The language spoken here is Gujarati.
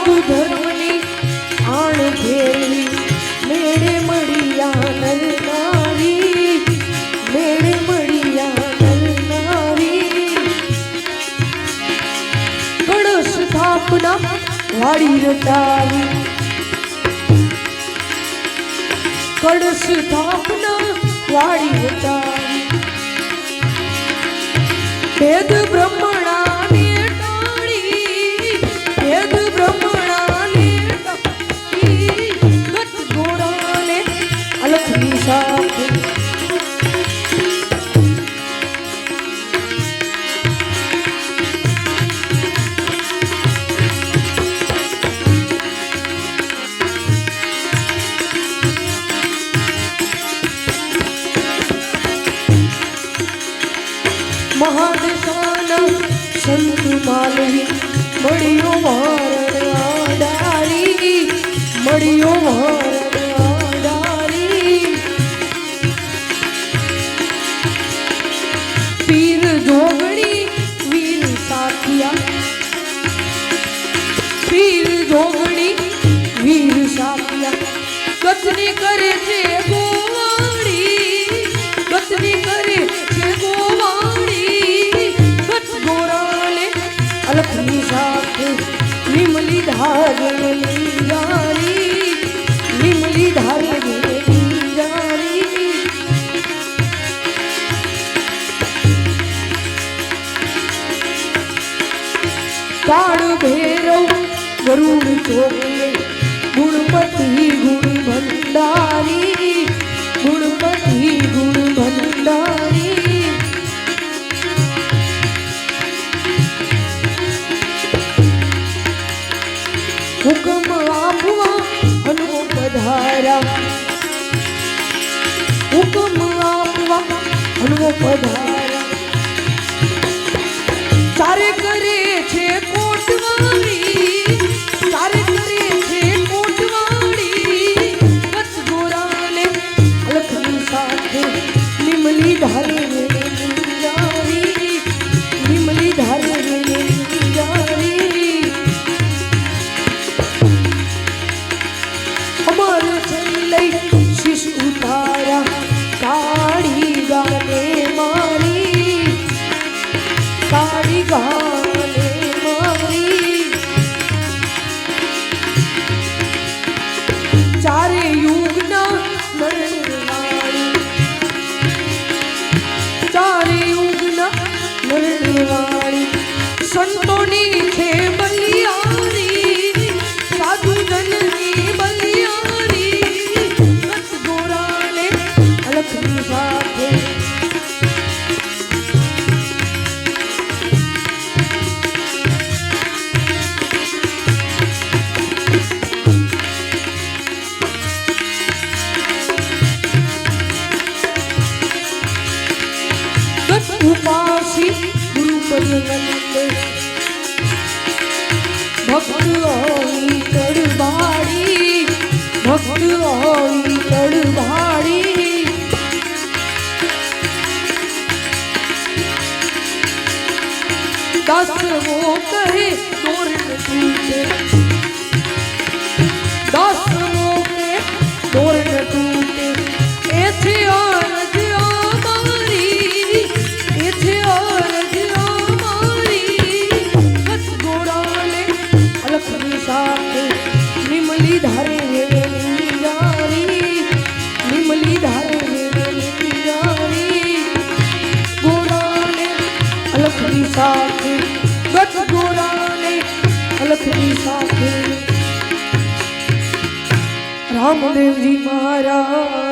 આદુ ધર્મની આણ ઘેરી મેળે મળ્યા નરનારી, મેળે મળ્યા નર કળશ સ્થાપના વાડી રટાવી કળશ સ્થાપના વાડી રટાવી ભેદ બ્રહ્મણાને મહાદશાના સંત માલવી મળ્યો વારણ આડારી, મળ્યો વારણ આડારી. પીર જોગણી વીર સાથિયા, પીર જોગણી વીર સાથિયા ગતની કરે છે લીમલી ધારે લીંગારી લીમલી ધારે કાળ ભેરવ ગરુડ ચોકલે ગુણપતિ ગુણ ભંડારી હુકમ આપવા અનુપ પધારા. કરે છે ઉપાસી ગુરુ પદવંદે ભક્ત હોઈ તડબાડી ભક્ત હોઈ તડબાડી. દસવો કહે રામદેવજી મહારાજ કી જય